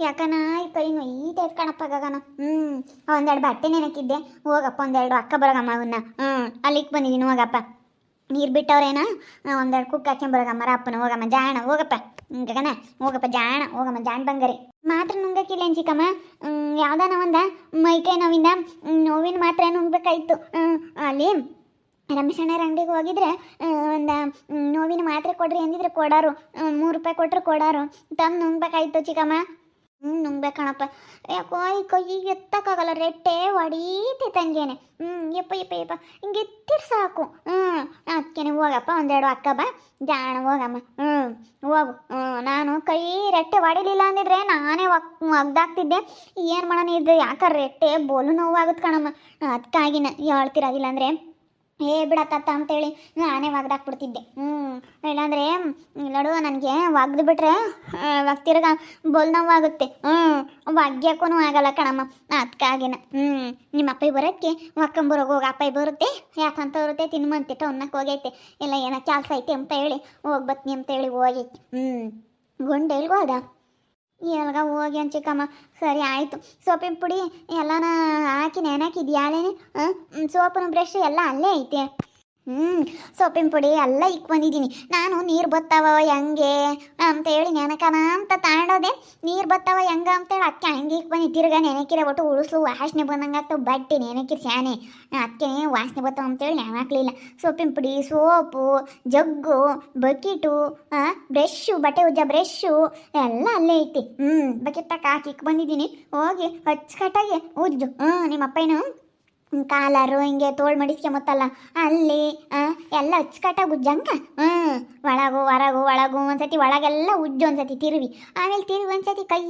ಯಾಕನ ಈ ಕೈ ನೋಯ್ತೈತೆ ಕಣಪ್ಪ ಗಗನ? ಹ್ಞೂ ಒಂದೆರಡು ಬಟ್ಟೆ ನೆನಕಿದ್ದೆ. ಹೋಗಪ್ಪ ಒಂದೆರಡು ಅಕ್ಕ ಬರಗಮ್ಮ ಅವನ್ನ ಹ್ಞೂ ಅಲ್ಲಿಗೆ ಬಂದಿದ್ದೀನಿ ಹೋಗಪ್ಪ. ನೀರು ಬಿಟ್ಟವ್ರೇನ? ಒಂದೆರಡು ಕುಕ್ಕ ಬರಗಮ್ಮ ಅಪ್ಪನ ಹೋಗಮ್ಮ ಜಾಣ ಹೋಗಪ್ಪ. ಹ್ಮ್, ಗಗನ ಹೋಗಪ್ಪ ಜಾಣ ಹೋಗಮ್ಮ ಜಾಣ ಬಂಗಾರಿ. ಮಾತ್ರ ನುಂಗಕ್ಕಿಲ್ಲ ಚಿಕ್ಕಮ್ಮ? ಹ್ಮ್, ಯಾವ್ದಾನ ಒಂದ? ಮೈಕೈ ನೋವಿಂದ? ಹ್ಮ್, ನೋವಿನ ಮಾತ್ರ ನುಂಗ್ಬೇಕಾಯ್ತು. ಹ್ಮ್, ಅಲ್ಲಿ ರಮೇಶಣ್ಣರ ಅಂಗಡಿಗೆ ಹೋಗಿದ್ರೆ ಒಂದು ನೋವಿನ ಮಾತ್ರೆ ಕೊಡ್ರಿ ಅಂದಿದ್ರೆ ಕೊಡಾರು. ಮೂರು ರೂಪಾಯಿ ಕೊಟ್ರು ಕೊಡಾರು. ತಂದು ನುಂಗ್ಬೇಕಾಯ್ತು ಚಿಕ್ಕಮ್ಮ. ಹ್ಞೂ ನುಂಗ್ಬೇಕು ಕಣಪ್ಪ ಯಾಕೋ ಈ ಕೈ ಎತ್ತಕ್ಕಾಗಲ್ಲ, ರೆಟ್ಟೆ ಹೊಡೀತೆ ತಂಗೇನೆ ಹ್ಞೂ ಯಪ್ಪ ಯಪ್ಪ ಯಪ್ಪ. ಹಿಂಗೆ ಎತ್ತಿರ್ ಸಾಕು. ಹ್ಞೂ ಅದಕ್ಕೆ ಹೋಗಪ್ಪ, ಒಂದೆರಡು ಅಕ್ಕ ಬಾ. ಜಾಣ, ಹೋಗಮ್ಮ. ಹ್ಞೂ ಹೋಗು. ಹ್ಞೂ ನಾನು ಕೈ ರೆಟ್ಟೆ ಹೊಡಿಲಿಲ್ಲ ಅಂದಿದ್ರೆ ನಾನೇ ಒಗ್ ಒಗ್ದಾಗ್ತಿದ್ದೆ ಏನು ಮಾಡೋಣ ಇದು? ಯಾಕೆ ರೆಟ್ಟೆ ಬೋಲು ನೋವಾಗುತ್ತೆ ಕಣಮ್ಮ. ಅದಕ್ಕಾಗಿನ ಹೇಳ್ತಿರಾಗಿಲ್ಲ ಅಂದರೆ ಏ ಬಿಡತ್ತ ಅಂತೇಳಿ ನಾನೇ ಒಗ್ದಾಕ್ಬಿಡ್ತಿದ್ದೆ ಹ್ಞೂ ಇಲ್ಲಾಂದ್ರೆ ಲಡು, ನನಗೆ ಒಗ್ದು ಬಿಟ್ರೆ ತಿರ್ಗ ಬೋಲ್ ನೋವಾಗುತ್ತೆ ಹ್ಞೂ ಒಗ್ಯಕ್ಕೂ ಆಗಲ್ಲ ಕಣಮ್ಮ. ಅದಕ್ಕಾಗಿನ ಹ್ಞೂ ನಿಮ್ಮ ಅಪ್ಪ ಬರೋಕ್ಕೆ ಒಕ್ಕಂಬರೋಗಿ ಹೋಗಿ ಅಪ್ಪಿ ಬರುತ್ತೆ ಯಾಕಂತ ಬರುತ್ತೆ ತಿನ್ಮಂತಿಟ್ಟ ಅನ್ನಕ್ಕೆ ಹೋಗೈತೆ. ಇಲ್ಲ ಏನೋ ಕೆಲಸ ಐತೆ ಅಂತ ಹೇಳಿ ಹೋಗಿ ಬತ್ನಿ ಅಂತ ಹೇಳಿ ಹೋಗೈತೆ. ಹ್ಞೂ ಗುಂಡು ಎಲ್ಗ ಹೋಗಿ ಅಂತ ಚಿಕ್ಕಮ್ಮ ಸರಿ ಆಯಿತು. ಸೋಪಿನ ಪುಡಿ ಎಲ್ಲನ ಹಾಕಿ ನೆನಕಿದ್ಯಾಲೇನೆ ಸೋಪಿನ ಬ್ರಷ್ ಎಲ್ಲ ಅಲ್ಲೇ ಐತೆ. ಹ್ಞೂ ಸೋಪಿನ ಪುಡಿ ಎಲ್ಲ ಇಕ್ ಬಂದಿದ್ದೀನಿ. ನಾನು ನೀರು ಬತ್ತಾವ ಹೆಂಗೆ? ಅಂತ ಹೇಳಿ ನೆನಕನ ಅಂತ ತಾಂಡೋದೆ. ನೀರು ಬತ್ತಾವ ಹೆಂಗ ಅಂತೇಳಿ ಅಕ್ಕ ಹಂಗೆ ಇಕ್ ಬಂದಿ ತಿರ್ಗ ನೆನಕಿರ ಒಟ್ಟು ಉಳಿಸ್ಲು, ವಾಸನೆ ಬಂದಂಗೆ ಆಗ್ತಾವ ಬಟ್ಟೆ ನೆನಕಿರ್ ಸ್ಯಾನೆ ಅಕ್ಕೆ ವಾಸನೆ ಬರ್ತಾವ ಅಂತೇಳಿ ನೆನಕ್ಲಿಲ್ಲ ಸೋಪಿನ ಪುಡಿ, ಸೋಪು, ಜಗ್ಗು, ಬಕೀಟು ಬ್ರಷ್ಷು ಬಟ್ಟೆ ಉಜ್ಜ ಬ್ರಷ್ಷು ಎಲ್ಲ ಅಲ್ಲೇ ಐತಿ ಹ್ಞೂ ಬಕೆಟ್ ಹಾಕಿ ಇಕ್ ಬಂದಿದ್ದೀನಿ. ಹೋಗಿ ಅಚ್ಚುಕಟ್ಟಾಗಿ ಉಜ್ಜು ಹ್ಞೂ ನಿಮ್ಮ ಅಪ್ಪಯ್ಯನು ಕಾಲರು ಹಿಂಗೆ ತೋಳು ಮಡಿಸ್ಕೊಂಬತ್ತಲ್ಲ ಅಲ್ಲಿ ಎಲ್ಲ ಅಚ್ಚುಕಟ್ಟಾಗಿ ಉಜ್ಜಂಗ ಹ್ಞೂ. ಒಳಗು, ಹೊರಗು, ಒಳಗು ಒಂದ್ಸತಿ, ಒಳಗೆಲ್ಲ ಉಜ್ಜು ಒಂದ್ಸತಿ ತಿರುವಿ. ಆಮೇಲೆ ತಿರುವಿ ಒಂದ್ಸತಿ ಕೈ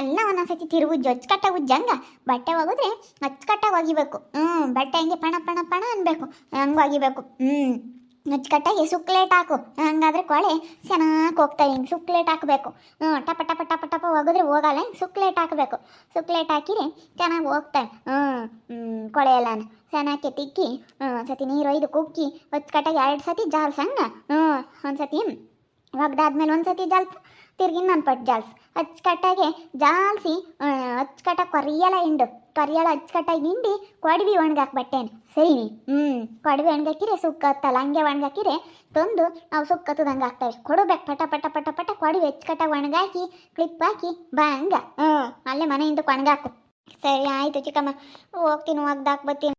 ಎಲ್ಲ ಒಂದೊಂದ್ಸತಿ ತಿರುವಿ ಉಜ್ಜು, ಅಚ್ಚುಕಟ್ಟಾಗಿ ಉಜ್ಜಂಗ ಬಟ್ಟೆ ಒಗೆದ್ರೆ ಅಚ್ಚುಕಟ್ಟಾಗಿ ಒಗಿಬೇಕು. ಹ್ಞೂ. ಬಟ್ಟೆ ಹಿಂಗೆ ಪಣ ಪಣ ಪಣ ಅನ್ಬೇಕು. ಹಂಗೆ ಒಗಿಬೇಕು. ಹ್ಞೂ. ಅಚ್ಚುಕಟ್ಟಾಗಿ ಸುಕ್ಲೇಟ್ ಹಾಕು. ಹಂಗಾದ್ರೆ ಕೊಳೆ ಚೆನ್ನಾಗಿ ಹೋಗ್ತಾವೆ ಹಿಂಗೆ ಸುಕ್ಲೇಟ್ ಹಾಕಬೇಕು. ಹ್ಞೂ ಟಪ ಟಪ ಟಪ ಟಪ ಹೋಗಿದ್ರೆ ಹೋಗಲ್ಲ. ಹಿಂಗೆ ಸುಕ್ಲೇಟ್ ಹಾಕಬೇಕು. ಸುಕ್ಲೇಟ್ ಹಾಕಿರಿ ಚೆನ್ನಾಗಿ ಹೋಗ್ತವೆ ಹ್ಞೂ ಕೊಳೆ ಎಲ್ಲಾನು ಚೆನ್ನಾಗಿ ತಿಕ್ಕಿ ಸತಿ ನೀರು ಒಯ್ದು ಕುಕ್ಕಿ ಅಚ್ಚುಕಟ್ಟಾಗಿ ಎರಡು ಸತಿ ಜಾಲ್ಸಂಗ. ಹ್ಞೂ ಒಂದು ಸತಿ ಒಗ್ದಾದ್ಮೇಲೆ ಒಂದು ಜಾಲ್ಸ ತಿರ್ಗಿ ನನ್ನ ಪಟ್ ಜಾಲ್ಸ್. ಅಚ್ಚುಕಟ್ಟಾಗಿ ಜಾಲ್ಸಿ ಅಚ್ಚುಕಟ್ಟಾಗಿ ಕೊರಿಯಲ್ಲ ಹಿಂಡು. ಕೊರಿಯಲ್ಲ ಅಚ್ಚುಕಟ್ಟಾಗಿ ಹಿಂಡಿ ಕೊಡವಿ ಒಣಗಾಕ್ ಸರಿನಿ ಹ್ಞೂ ಕೊಡವಿ ಒಣಗಾಕಿರೆ ಸುಕ್ಕತ್ತಲ್ಲ. ಹಂಗೆ ಒಣಗಾಕಿರೆ ತಂದು ನಾವು ಸುಕ್ಕತ್ತದಂಗೆ ಆಗ್ತವೆ ಕೊಡಬೇಕು ಪಟ ಪಟ ಪಟ ಪಟ ಕೊಡವಿ. ಅಚ್ಚುಕಟ್ಟಾಗಿ ಒಣಗಾಕಿ, ಕ್ಲಿಪ್ ಹಾಕಿ, ಬಾ ಹ್ಞೂ ಅಲ್ಲೇ ಮನೆಯಿಂದ ಒಣಗಾಕು ಸರಿ, ಆಯಿತು ಚಿಕ್ಕಮ್ಮ. ಹೋಗ್ತೀನಿ, ಒಗ್ದಾಕ್ ಬರ್ತೀನಿ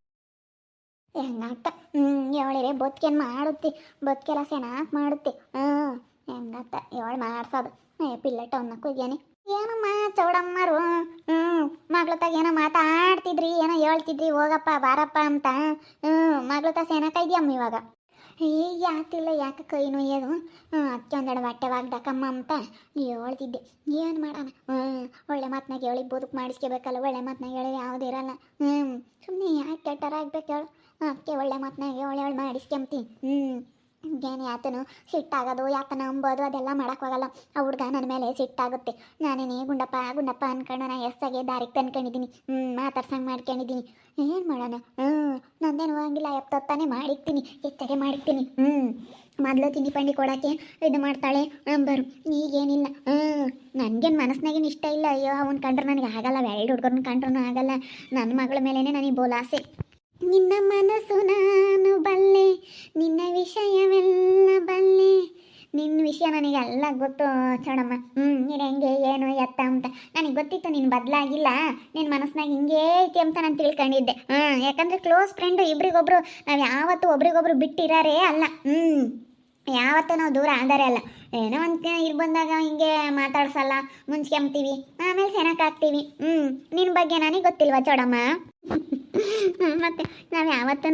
ಹೆಂಗಾಗ್ತ ಹ್ಞೂ ಹೇಳಿರೆ ಬದುಕೇನು ಮಾಡುತ್ತಿ. ಬದುಕೆಲ್ಲ ಸೇನಾಕ್ ಮಾಡುತ್ತೆ. ಹ್ಞೂ ಹೆಂಗಾತ ಏಳು ಮಾಡ್ಸೋದು ಏ ಪಿಲ್ಲಟ್ಟ ಅನ್ನಕ್ಕೆ ಹೋಗ್ಯಾನಿ ಏನಮ್ಮ ಚೌಡಮ್ಮರು? ಹ್ಞೂ ಮಗ್ಳತಾಗ ಏನೋ ಮಾತಾಡ್ತಿದ್ರಿ, ಏನೋ ಹೇಳ್ತಿದ್ರಿ, ಹೋಗಪ್ಪ, ಬಾರಪ್ಪ ಅಂತ. ಹ್ಞೂ ಮಗ್ಳತಾಗ ಸೇನಕ ಇದೆಯಮ್ಮ ಇವಾಗ? ಏ, ಯಾತಿಲ್ಲ, ಯಾಕೆ ಕೈ ನೋಯ್ಯೋದು ಹ್ಞೂ ಅದಕ್ಕೆ ಒಂದೆರಡು ಬಟ್ಟೆ ವಾಗ್ದಾಕಮ್ಮ ಅಂತ ಹೇಳ್ತಿದ್ದೆ. ಏನು ಮಾಡೋಣ? ಹ್ಞೂ ಒಳ್ಳೆ ಮಾತನಾಗ ಹೇಳಿ ಬದುಕು ಮಾಡಿಸ್ಕೋಬೇಕಲ್ಲ, ಒಳ್ಳೆ ಮಾತನಾಗ ಹೇಳಿ ಯಾವುದೂ ಇರಲ್ಲ. ಹ್ಞೂ ಸುಮ್ಮನೆ ಯಾಕೆ ಕೆಟ್ಟರ ಆಗ್ಬೇಕು ಹೇಳು? ಅದಕ್ಕೆ ಒಳ್ಳೆ ಮಾತನಾಗ ಹೇಳಿ ಹೇಳಿ ಮಾಡಿಸ್ಕೊಂತೀನಿ ಹ್ಞೂ ಏನು ಯಾತನು ಸಿಟ್ಟಾಗೋದು ಯಾತನ ಅಂಬೋದು, ಅದೆಲ್ಲ ಮಾಡೋಕ್ಕಾಗಲ್ಲ. ಆ ಹುಡ್ಗ ನನ್ನ ಮೇಲೆ ಸಿಟ್ಟಾಗುತ್ತೆ. ನಾನೇನೇ, ಗುಂಡಪ್ಪ ಗುಂಡಪ್ಪ ಅನ್ಕೊಂಡು ನಾನು ಎಸ್ಸಾಗೆ ದಾರಿಗೆ ತಂದ್ಕೊಂಡಿದ್ದೀನಿ ಹ್ಞೂ ಮಾತಾಡ್ಸಂಗೆ ಮಾಡ್ಕೊಂಡಿದ್ದೀನಿ ಏನು ಮಾಡೋಣ? ಹ್ಞೂ ನಂದೇನು ಹೋಗಂಗಿಲ್ಲ ಎತ್ತೊತ್ತಾನೆ ಮಾಡಿರ್ತೀನಿ ಹೆಚ್ಚಾಗೆ ಮಾಡಿರ್ತೀನಿ. ಹ್ಞೂ ಮೊದಲು ತಿಂಡಿ ಪಂಡಿ ಕೊಡೋಕ್ಕೆ ಇದು ಮಾಡ್ತಾಳೆ ಅಂಬರು. ಈಗೇನಿಲ್ಲ. ಹ್ಞೂ ನನಗೇನು ಮನಸ್ಸಿನಾಗೇನು ಇಷ್ಟ ಇಲ್ಲ. ಅಯ್ಯೋ, ಅವ್ನು ಕಂಡ್ರೆ ನನಗೆ ಆಗಲ್ಲ ಎರಡು ಹುಡುಗರನ್ನ ಕಂಡ್ರೂ ಆಗಲ್ಲ. ನನ್ನ ಮಗಳ ಮೇಲೇ ನನಗೆ ಬೋಲಾಸೆ. ನಿನ್ನ ಮನಸ್ಸು ನಾನು ಬಲ್ಲೆ, ನಿನ್ನ ವಿಷಯವೆಲ್ಲ ಬಲ್ಲೆ. ನಿನ್ನ ವಿಷಯ ನನಗೆಲ್ಲ ಗೊತ್ತು ಚೋಣಮ್ಮ ಹ್ಞೂ ನೀನು ಹೆಂಗೆ, ಏನು, ಎತ್ತ ಅಂತ. ನನಗೆ ಗೊತ್ತಿತ್ತು ನೀನು ಬದಲಾಗಿಲ್ಲ. ನಿನ್ನ ಮನಸ್ಸಿನಾಗ ಹಿಂಗೇ ಐತಿ ಅಂತ ನಾನು ತಿಳ್ಕೊಂಡಿದ್ದೆ. ಹ್ಞೂ ಯಾಕಂದರೆ ಕ್ಲೋಸ್ ಫ್ರೆಂಡು ಇಬ್ರಿಗೊಬ್ರು, ನಾವು ಯಾವತ್ತೂ ಒಬ್ರಿಗೊಬ್ರು ಬಿಟ್ಟಿರಾರೇ ಅಲ್ಲ. ಹ್ಞೂ ಯಾವತ್ತೂ ನಾವು ದೂರ ಆದರೆ ಅಲ್ಲ. ಏನೋ ಒಂದು ಇಲ್ಲಿ ಬಂದಾಗ ಹಿಂಗೆ ಮಾತಾಡ್ಸಲ್ಲ ಮುಂಚ್ಕೊಂಬ್ತೀವಿ ಆಮೇಲೆ ಸೆನಕ್ಕಾಗ್ತೀವಿ ಹ್ಞೂ ನಿನ್ನ ಬಗ್ಗೆ ನನಗೆ ಗೊತ್ತಿಲ್ವಾ ಚೌಡಮ್ಮ ಮತ್ತೆ ನಾವು ಯಾವತ್ತೂ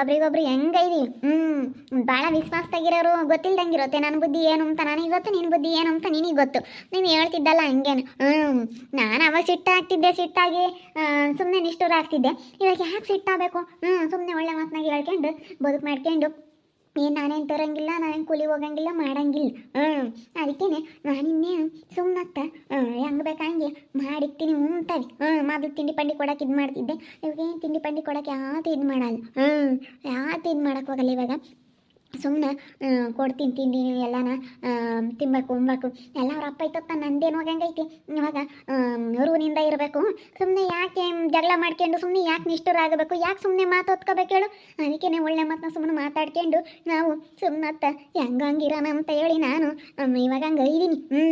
ಒಬ್ರಿಗೊಬ್ರು ಹೆಂಗೈದೀವಿ ಹ್ಞೂ ಭಾಳ ವಿಶ್ವಾಸದಾಗಿರೋರು ಗೊತ್ತಿಲ್ದಂಗಿರುತ್ತೆ. ನನ್ನ ಬುದ್ಧಿ ಏನು ಅಂತ ನನಗೆ ಗೊತ್ತು ನಿನ್ನ ಬುದ್ಧಿ ಏನು ಅಂತ ನಿನಗೆ ಗೊತ್ತು. ನೀನು ಹೇಳ್ತಿದ್ದಲ್ಲ ಹಂಗೇನು. ಹ್ಞೂ ನಾನು ಅವಾಗ ಸಿಟ್ಟಾಗ್ತಿದ್ದೆ ಸಿಟ್ಟಾಗಿ ಸುಮ್ಮನೆ ನಿಷ್ಠೂರ ಆಗ್ತಿದ್ದೆ ಇವಾಗ ಯಾಕೆ ಸಿಟ್ಟಾಗಬೇಕು ಹ್ಞೂ ಸುಮ್ಮನೆ ಒಳ್ಳೆ ಮಾತನಾಗಿ ಹೇಳ್ಕೊಂಡು ಬದುಕು ಮಾಡ್ಕೊಂಡು ಏನು ನಾನೇನು ತರಂಗಿಲ್ಲ, ನಾನೇನು ಕೂಲಿ ಹೋಗಂಗಿಲ್ಲ, ಮಾಡಂಗಿಲ್ಲ. ಹ್ಞೂ ಅದಕ್ಕೇನೆ ನಾನಿನ್ನೇ ಸುಮ್ಮನತ್ತ ಹೆಂಗೆ ಬೇಕಂಗೆ ಮಾಡಿಕ್ತೀನಿ ಉಂತಾವೆ ಹ್ಞೂ ಮೊದಲು ತಿಂಡಿ ಪಂಡಿ ಕೊಡೋಕೆ ಇದು ಮಾಡ್ತಿದ್ದೆ ಇವಾಗ ಏನು ತಿಂಡಿ ಪಂಡಿ ಕೊಡೋಕೆ ಯಾವತ್ತೂ ಇದು ಮಾಡಲ್ಲ ಹ್ಞೂ ಯಾವತ್ತೂ ಇದು ಮಾಡಕ್ಕೆ ಹೋಗಲ್ಲ ಇವಾಗ. ಸುಮ್ಮನೆ ಕೊಡ್ತೀನಿ ತಿಂದೀನಿ ಎಲ್ಲನ ತಿನ್ಬೇಕು, ಉಣ್ಬೇಕು. ಎಲ್ಲ ಅವ್ರ ಅಪ್ಪ ಇತ್ತ ನಂದೇನು ಹೋಗಂಗೈತಿ ಇವಾಗ ಅರುವಿನಿಂದ ಇರಬೇಕು. ಸುಮ್ಮನೆ ಯಾಕೆ ಜಗಳ ಮಾಡ್ಕೊಂಡು ಸುಮ್ಮನೆ ಯಾಕೆ ನಿಷ್ಠುರ ಆಗಬೇಕು ಯಾಕೆ ಸುಮ್ಮನೆ ಮಾತು ಹೊತ್ಕೋಬೇಕು ಹೇಳು. ಅದಕ್ಕೆ ಒಳ್ಳೆ ಮಾತನ್ನ ಸುಮ್ಮನೆ ಮಾತಾಡ್ಕೊಂಡು, ನಾವು ಸುಮ್ಮನತ್ತ ಹೆಂಗಂಗಿರೋಣ ಅಂತ ಹೇಳಿ ನಾನು ಇವಾಗ ಹಂಗೆ ಇದ್ದೀನಿ ಹ್ಞೂ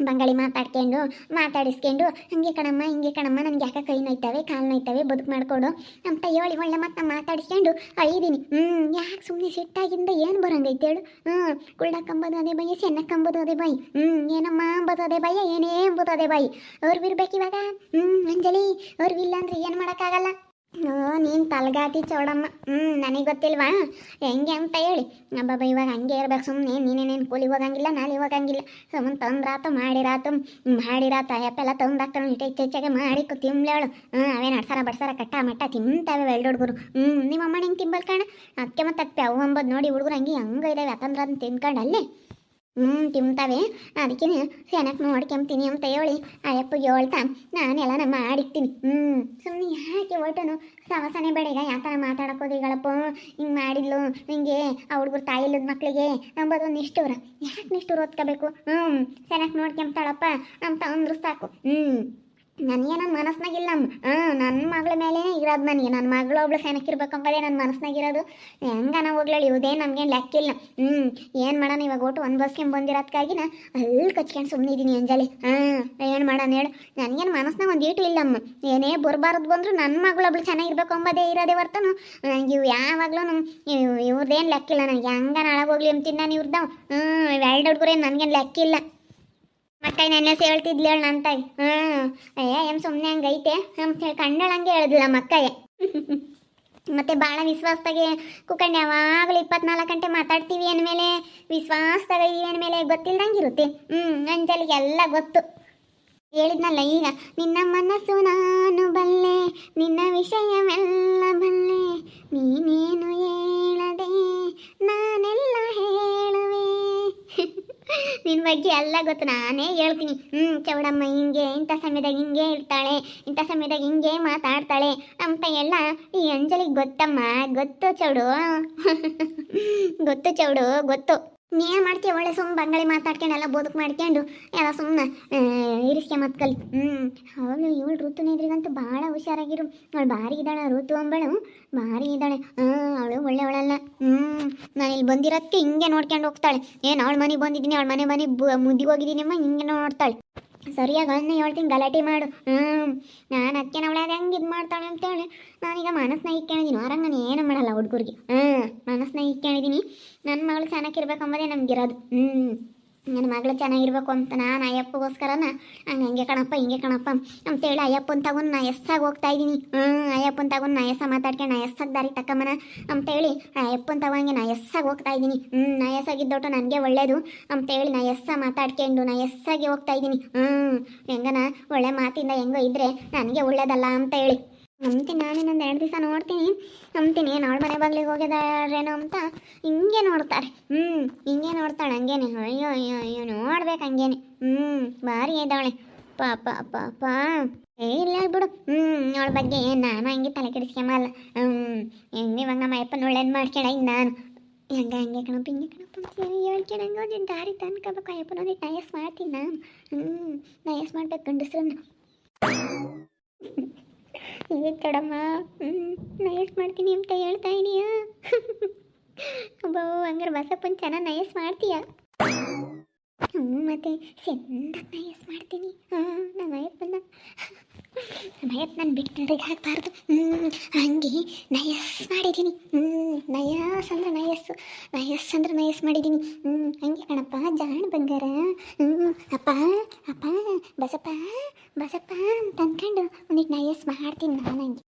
ಬಂಗಾಳಿ ಮಾತಾಡ್ಕೊಂಡು, ಮಾತಾಡಿಸ್ಕೊಂಡು, ಹಂಗೆ ಕಣಮ್ಮ, ಹಿಂಗೆ ಕಣಮ್ಮ, ನನಗೆ ಯಾಕೆ ಕೈ ನೋಯ್ತವೆ, ಕಾಲು ನೋಯ್ತವೆ, ಬದುಕು ಮಾಡ್ಕೊಡು. ಅಂತ ಹೇಳಿ, ಒಳ್ಳೆ ಮತ್ತೆ ಮಾತಾಡಿಸ್ಕೊಂಡು ಅಳಿದೀನಿ. ಹ್ಞೂ ಯಾಕೆ ಸುಮ್ಮನೆ ಸಿಟ್ಟಾಗಿಂದ ಏನು ಬರೋಂಗೈತೆ ಹೇಳು? ಹ್ಞೂ ಕುಳ್ಳಕ್ಕಂಬೋದು ಅದೇ ಬೈ ಸೆನ್ನಕ್ಕಂಬೋದು ಅದೇ ಬೈ ಹ್ಞೂ ಏನಮ್ಮ ಅಂಬೋದು ಅದೇ ಬೈ ಏನೇ ಅಂಬೋದು ಅದೇ ಬೈ ಅವ್ರು ಇರ್ಬೇಕು ಇವಾಗ. ಹ್ಞೂ ಅಂಜಲಿ ಅವ್ರಿಗಿಲ್ಲ ಅಂದ್ರೆ ಏನು ಮಾಡೋಕ್ಕಾಗಲ್ಲ. ನೀನು ತಲೆಗಾತಿ ಚೌಡಮ್ಮ ಹ್ಞೂ ನನಗೆ ಗೊತ್ತಿಲ್ವಾ? ಹೆಂಗೆ ಅಂತ ಹೇಳಿ. ಅಬ್ಬಬ್ಬ ಇವಾಗ ಹಂಗೆ ಇರ್ಬೇಕು ಸುಮ್ಮನೆ ನೀನೇನೇನು ಕೂಲಿ ಹೋಗಂಗಿಲ್ಲ ನಾಳೆ ಹೋಗಂಗಿಲ್ಲ. ಸುಮ್ಮನೆ ತಂದ್ರಾತು ಮಾಡಿರಾತು ಮಾಡಿರಾತ ಅಪ್ಪೆಲ್ಲ ತಂದಾಕ್ತಾನೆ ಇಟ್ಟು ಹೆಚ್ಚಾಗೆ ಮಾಡಿ ತಿಮ್ಲೇಳು ಹ್ಞೂ ಅವೇನು ಅಡ್ಸಾರ ಬಡ್ಸಾರ, ಕಟ್ಟ ಮಟ್ಟ ತಿಂತಾವೆ ಎರಡು ಹುಡುಗರು. ಹ್ಞೂ ನಿಮ್ಮ ಅಮ್ಮ ಹಿಂಗೆ ತಿಂಬಲ್ ಕಣ. ಅಕ್ಕೆ ಮತ್ತೆ ಅಪ್ಪೆ ಅವು ಅಂಬೋದು ನೋಡಿ ಹುಡುಗರು ಹಂಗೆ ಹಂಗೆ ಇದಾವೆ. ಯಾಕಂದ್ರೆ ಅದನ್ನ ತಿನ್ಕೊಂಡು ಅಲ್ಲೇ ಹ್ಞೂ ತಿಂತಾವೆ ಅದಕ್ಕೆ ಸೆನಕ್ಕೆ ನೋಡ್ಕೊಂತೀನಿ ಅಂತ ಹೇಳಿ ಅಯ್ಯಪ್ಪಗೆ ಹೇಳ್ತಾ ನಾನೆಲ್ಲ ನಮ್ಮ ಮಾಡಿರ್ತೀನಿ. ಹ್ಞೂ ಸುಮ್ಮನೆ ಯಾಕೆ ಒಟ್ಟನು ಸವಸನೆ ಬೇಡ ಈಗ ಯಾವ ಮಾತಾಡೋಕೋದು ಈಗಳಪ್ಪ? ಹಿಂಗೆ ಮಾಡಿದ್ಲು ಹಿಂಗೆ ಆ ಹುಡುಗರು ತಾಯಿ ಇಲ್ಲದ ಮಕ್ಕಳಿಗೆ ಅಂಬೋದು ನಿಷ್ಠೂರ. ಯಾಕೆ ನಿಷ್ಠೂರ ಓದ್ಕೋಬೇಕು ಹ್ಞೂ ಸೆನಕ್ಕೆ ನೋಡ್ಕೊಂತಾಳಪ್ಪ ಅಂತ ಅಂದ್ರು ಸಾಕು. ಹ್ಞೂ ನನಗೆ ನನ್ನ ಮನಸ್ನಾಗಿಲ್ಲ ಹಾಂ ನನ್ನ ಮಗಳ ಮೇಲೆ ಇರೋದು ನನಗೆ ನನ್ನ ಮಗಳು ಒಬ್ಳು ಅಂಬಳೆ ನನ್ನ ಮನಸ್ನಾಗಿರೋದು ಹೆಂಗನ ಹೋಗ್ಲಳಿ? ಇವುದೇ ನಮಗೇನು ಲೆಕ್ಕಿಲ್ಲ ಹ್ಞೂ ಏನು ಮಾಡೋಣ ಇವಾಗ? ಒಟ್ಟು ಒಂದು ಬಸ್ಗೆ ನಾ ಅಲ್ಲಿ ಕಚ್ಕೊಂಡು ಸುಮ್ಮನೆ ಇದ್ದೀನಿ ಅಂಜಲಿ. ಹಾಂ ಏನು ಮಾಡೋಣ ಹೇಳು. ನನಗೇನು ಮನಸ್ನಾಗ ಒಂದು ಈಟು ಇಲ್ಲಮ್ಮ ಏನೇ ಬರಬಾರ್ದು ಬಂದರೂ ನನ್ನ ಮಗಳು ಒಬ್ಳು ಚೆನ್ನಾಗಿರ್ಬೇಕು ಅಂಬೋದೇ ಇರೋದೇ ಹೊರ್ತನು ಇವು ಯಾವಾಗಲೂ ಇವ್ರದ್ದೇನು ಲೆಕ್ಕಿಲ್ಲ ನನಗೆ ಹಂಗ ನಾಳಾಗೋಗ್ಲಿ ನಾನು ಇವ್ರದ್ದು ಹ್ಞೂ ಎರಡು ಏನು ನನಗೇನು ಲೆಕ್ಕಿಲ್ಲ ಮತ್ತೆ ನೆನ್ನೆ ಹೇಳ್ತಿದ್ಲು ಹೇಳ ನನ್ನ ತಾಯಿ. ಹ್ಮ್. ಅಯ್ಯ ಎಂ ಸುಮ್ಮನೆ ಹಂಗೈತೆ ಅಂತ ಹೇಳಿ ಕಂಡಳಂಗೆ ಹೇಳಿದ್ಲ ಮಕ್ಕಯ್ಯ ಮತ್ತೆ ಭಾಳ ವಿಶ್ವಾಸದಾಗೆ ಕುಕಂಡು ಯಾವಾಗಲೂ ಇಪ್ಪತ್ನಾಲ್ಕು ಗಂಟೆ ಮಾತಾಡ್ತೀವಿ ಅಂದಮೇಲೆ, ವಿಶ್ವಾಸದಾಗ ಮೇಲೆ ಅಂದಮೇಲೆ ಗೊತ್ತಿಲ್ದಂಗಿರುತ್ತೆ ಹ್ಞೂ ಅಂಜಲಿಗೆ ಎಲ್ಲ ಗೊತ್ತು. ಹೇಳಿದ್ನಲ್ಲ ಈಗ, ನಿನ್ನ ಮನಸ್ಸು ನಾನು ಬಲ್ಲೆ, ನಿನ್ನ ವಿಷಯವೆಲ್ಲ ಬಲ್ಲೆ, ನೀನೇನು ಹೇಳದೆ, ನಾನೆಲ್ಲ ಹೇಳುವೆ ನಿನ್ನ ಬಗ್ಗೆ ಎಲ್ಲ ಗೊತ್ತು, ನಾನೇ ಹೇಳ್ತೀನಿ. ಹ್ಞೂ ಚೌಡಮ್ಮ ಹಿಂಗೆ, ಇಂಥ ಸಮಯದಾಗ ಹಿಂಗೆ ಇರ್ತಾಳೆ, ಇಂಥ ಸಮಯದಾಗ ಹಿಂಗೆ ಮಾತಾಡ್ತಾಳೆ ಅಂತ ಎಲ್ಲ ಈ ಅಂಜಲಿಗೆ ಗೊತ್ತಮ್ಮ, ಗೊತ್ತು ಚೌಡು. ಗೊತ್ತು ಚೌಡು, ಗೊತ್ತು. ನೀನು ಮಾಡ್ತೀಯ ಒಳ್ಳೆ ಸುಮ್ಮನೆ ಬಂಗಾಳಿ ಮಾತಾಡ್ಕೊಂಡು ಎಲ್ಲ ಬದುಕು ಮಾಡ್ಕೊಂಡು ಎಲ್ಲ ಸುಮ್ಮನೆ ಇರಿಸ್ಕೆ ಮತ್ಕಲಿ ಹ್ಞೂ ಅವಳು ಇವಳು ಋತು ಎದುರಿಗಂತೂ ಭಾಳ ಹುಷಾರಾಗಿರು. ಅವಳು ಭಾರಿ ಇದ್ದಾಳೆ ಋತು ಅಂಬಳು. ಭಾರಿ ಇದ್ದಾಳೆ. ಹಾಂ ಅವಳು ಒಳ್ಳೆಯವಳಲ್ಲ. ಹ್ಞೂ ನಾನು ಇಲ್ಲಿ ಬಂದಿರೋದಕ್ಕೆ ಹಿಂಗೆ ನೋಡ್ಕೊಂಡು ಹೋಗ್ತಾಳೆ. ಏನು ಅವಳ ಮನೆಗೆ ಬಂದಿದ್ದೀನಿ ಅವಳ ಮನೆ ಮನೆ ಮುದ್ದಿಗೆ ಹೋಗಿದ್ದೀನಿ ಅಮ್ಮ ಹಿಂಗೆ ನೋಡ್ತಾಳೆ. ಸರಿಯಾಗಿ ಅವನ್ನ ಹೇಳ್ತೀನಿ, ಗಲಾಟೆ ಮಾಡು. ಹ್ಞೂ ನಾನು ಅದಕ್ಕೆ ಅವಳ ಹೆಂಗೆ ಇದು ಮಾಡ್ತಾಳೆ ಅಂತೇಳಿ ನಾನೀಗ ಮನಸ್ಸನ್ನ ಇಟ್ಕೊಂಡಿದ್ದೀನಿ ಹೊರಗೆ ನಾನು ಏನು ಮಾಡಲ್ಲ ಹುಡುಗರಿಗೆ. ಹ್ಞೂ ಮನಸ್ಸನ್ನ ಇಟ್ಕೊಂಡಿದ್ದೀನಿ ನನ್ನ ಮಗಳು ಚೆನ್ನಾಗಿರ್ಬೇಕಂಬೋದೇ ನಮಗಿರೋದು. ಹ್ಞೂ ನನ್ನ ಮಗಳು ಚೆನ್ನಾಗಿರ್ಬೇಕು ಅಂತ ನಾನು ಅಯ್ಯಪ್ಪಗೋಸ್ಕರನ, ಹಂಗೆ ಹಂಗೆ ಕಣಪ್ಪ, ಹಿಂಗೆ ಕಣಪ್ಪ ಅಂತೇಳಿ ಅಯ್ಯಪ್ಪನ ತಗೊಂಡು ನಾ ಎಸ್ಸಾಗಿ ಹೋಗ್ತಾ ಇದ್ದೀನಿ. ಹ್ಞೂ ಅಯ್ಯಪ್ಪನ ತಗೊಂಡು ನಾ ಎಸ್ಸ ಮಾತಾಡ್ಕೊಂಡು ನಾ ಎಸ್ಸಾಗಿ ದಾರಿ ತಕ್ಕಮ್ಮನ ಅಂತೇಳಿ ಅಯ್ಯಪ್ಪನ ತಗೊಂಗೆ ನಾ ಎಸ್ಸಾಗಿ ಹೋಗ್ತಾ ಇದ್ದೀನಿ. ಹ್ಞೂ ನಾ ಎಸ್ಸಾಗಿದ್ದೊಟ್ಟು ನನಗೆ ಒಳ್ಳೇದು ಅಂತೇಳಿ ನಾ ಎಸ್ಸ ಮಾತಾಡ್ಕೊಂಡು ನಾ ಎಸ್ಸಾಗಿ ಹೋಗ್ತಾ ಇದ್ದೀನಿ. ಹ್ಞೂ ಹೆಂಗನ ಒಳ್ಳೆ ಮಾತಿಂದ ಹೆಂಗೋ ಇದ್ದರೆ ನನಗೆ ಒಳ್ಳೇದಲ್ಲ ಅಂತ ಹೇಳಿ ನಂಬ್ತೀನಿ. ನಾನು ಇನ್ನೊಂದು ಎರಡು ದಿವಸ ನೋಡ್ತೀನಿ. ನಂಬ್ತೀನಿ. ಅವಳ ಮನೆ ಬಾಗಿಲಿಗೆ ಹೋಗಿದಾರೇನೋ ಅಂತ ಹಿಂಗೆ ನೋಡ್ತಾರೆ. ಹ್ಞೂ ಹಿಂಗೆ ನೋಡ್ತಾಳೆ ಹಂಗೇನೆ. ಅಯ್ಯೋ ಅಯ್ಯೋ ಅಯ್ಯೋ, ನೋಡ್ಬೇಕು ಹಂಗೇನೆ. ಹ್ಞೂ ಭಾರಿ ಇದ್ದಾಳೆ. ಪಾಪ ಪಾಪ ಏ, ಇಲ್ಲ ಬಿಡು. ಹ್ಞೂ ಅವಳ ಬಗ್ಗೆ ನಾನು ಹಂಗೆ ತಲೆ ಕೆಡಿಸ್ಕೊಂಬಲ್ಲ ಹ್ಞೂ ಹೆಂಗೆ ಇವಾಗ ನಮ್ಮ ಅಯ್ಯಪ್ಪನ ಒಳ್ಳೇದು ಮಾಡ್ಕೊಳ ನಾನು. ಹಂಗೆ ಹಂಗೆ ಕಣಪ್ಪ, ಹಿಂಗೆ ಕಣಪ್ಪ ಅಂತ ಹಂಗೆ ಒಂದು ದಾರಿ ತಂದ್ಕೋಬೇಕು ಅಯ್ಯಪ್ಪನ ಒಂದು ಡಯಸ್ ಮಾಡ್ತೀನಿ ನಾನು. ಹ್ಞೂ ನಯಸ್ ಮಾಡ್ಬೇಕು ಗಂಡಸ್ರನ್ನ. ಹೀಗೆ ನಯಸ್ ಮಾಡ್ತೀನಿ ಅಂತ ಹೇಳ್ತಾ ಇದೀಯಾ? ಅಬ್ಬೋ, ಹಂಗಾರೆ ಬಸಪ್ಪನ ಚೆನ್ನಾಗಿ ನಯಸ್ ಮಾಡ್ತೀಯ? ಹ್ಞೂ ಮತ್ತೆ ಚೆಂದ ನಯಸ್ ಮಾಡ್ತೀನಿ. ಹಾಂ ನಮ್ಮ ನಯಸ್ ನಮ್ಮ ಅಯ್ಯಪ್ಪ ನಾನು ಬಿಟ್ಟು ನಡೆಗೆ ಹಾಕಬಾರ್ದು. ಹ್ಞೂ ಹಂಗೆ ನಯಸ್ ಮಾಡಿದ್ದೀನಿ. ಹ್ಞೂ ನಯಸ್ ಅಂದ್ರೆ ನಯಸ್ಸು. ನಯಸ್ ಅಂದ್ರೆ ನಯಸ್ ಮಾಡಿದ್ದೀನಿ. ಹ್ಞೂ ಹಂಗೆ ಕಣಪ್ಪ ಜಾಣ ಬಂಗಾರ. ಹ್ಞೂ ಅಪ್ಪ ಅಪ್ಪ ಬಸಪ್ಪ ಬಸಪ್ಪ ಅಂತ ಅನ್ಕೊಂಡು ಒಂದಿಟ್ಟು ನಯಸ್ ಮಾಡ್ತೀನಿ ನಾನು ಹಂಗೆ.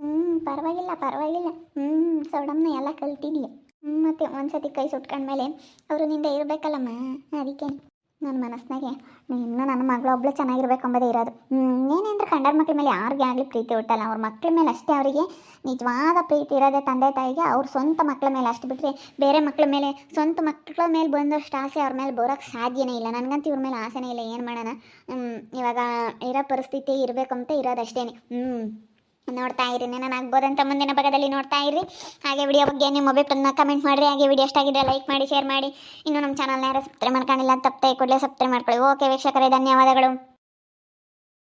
ಹ್ಞೂ ಪರವಾಗಿಲ್ಲ ಪರವಾಗಿಲ್ಲ. ಹ್ಞೂ ಸೌಡಮ್ಮ ಎಲ್ಲ ಕಲ್ತಿದೀಯ. ಹ್ಞೂ ಮತ್ತೆ ಒಂದ್ಸತಿ ಕೈ ಸುಟ್ಕೊಂಡ್ಮೇಲೆ ಅವರು ನಿಂದ ಇರಬೇಕಲ್ಲಮ್ಮ ಅದಕ್ಕೆ ನನ್ನ ಮನಸ್ಸಿನಾಗೆ. ಇನ್ನು ನನ್ನ ಮಗಳು ಒಬ್ಳು ಚೆನ್ನಾಗಿರ್ಬೇಕಂಬುದೇ ಇರೋದು. ಏನೇಂದ್ರೆ ಕಂಡರ ಮಕ್ಳ ಮೇಲೆ ಯಾರಿಗೆ ಆಗಲಿ ಪ್ರೀತಿ ಹುಟ್ಟಲ್ಲ? ಅವ್ರ ಮಕ್ಳ ಮೇಲೆ ಅಷ್ಟೇ ಅವರಿಗೆ ನಿಜವಾದ ಪ್ರೀತಿ ಇರೋದೇ ತಂದೆ ತಾಯಿಗೆ. ಅವ್ರ ಸ್ವಂತ ಮಕ್ಳ ಮೇಲೆ ಅಷ್ಟು ಬಿಟ್ಟರೆ ಬೇರೆ ಮಕ್ಳ ಮೇಲೆ, ಸ್ವಂತ ಮಕ್ಳ ಮೇಲೆ ಬಂದಷ್ಟು ಆಸೆ ಅವ್ರ ಮೇಲೆ ಬರೋಕ್ಕೆ ಸಾಧ್ಯನೇ ಇಲ್ಲ. ನನಗಂತೂ ಇವ್ರ ಮೇಲೆ ಆಸೆನೇ ಇಲ್ಲ. ಏನು ಮಾಡೋಣ? ಇವಾಗ ಇರೋ ಪರಿಸ್ಥಿತಿ ಇರಬೇಕಂತ ಇರೋದಷ್ಟೇ ಹ್ಞೂ ನೋಡ್ತಾ ಇರಿ ನಾನು ಆಗ್ಬೋದಂತ ಮುಂದಿನ ಭಾಗದಲ್ಲಿ ನೋಡ್ತಾ ಇರಿ. ಹಾಗೆ ವಿಡಿಯೋ ಬಗ್ಗೆ ನಿಮ್ಮ ಅಭಿಪ್ರಾಯನ ಕಮೆಂಟ್ ಮಾಡಿರಿ. ಹಾಗೆ ವಿಡಿಯೋ ಎಷ್ಟಾಗಿದೆ ಲೈಕ್ ಮಾಡಿ ಶೇರ್ ಮಾಡಿ. ಇನ್ನು ನಮ್ಮ ಚಾನಲ್ನ ಯಾರು ಸಬ್ಸ್ಕ್ರೈಬ್ ಮಾಡ್ಕೊಂಡಿಲ್ಲ ತಪ್ಪದೆ ಕೂಡಲೇ ಸಬ್ಸ್ಕ್ರೈಬ್ ಮಾಡ್ಕೊಳ್ಳಿ. ಓಕೆ ವೀಕ್ಷಕರೇ, ಧನ್ಯವಾದಗಳು.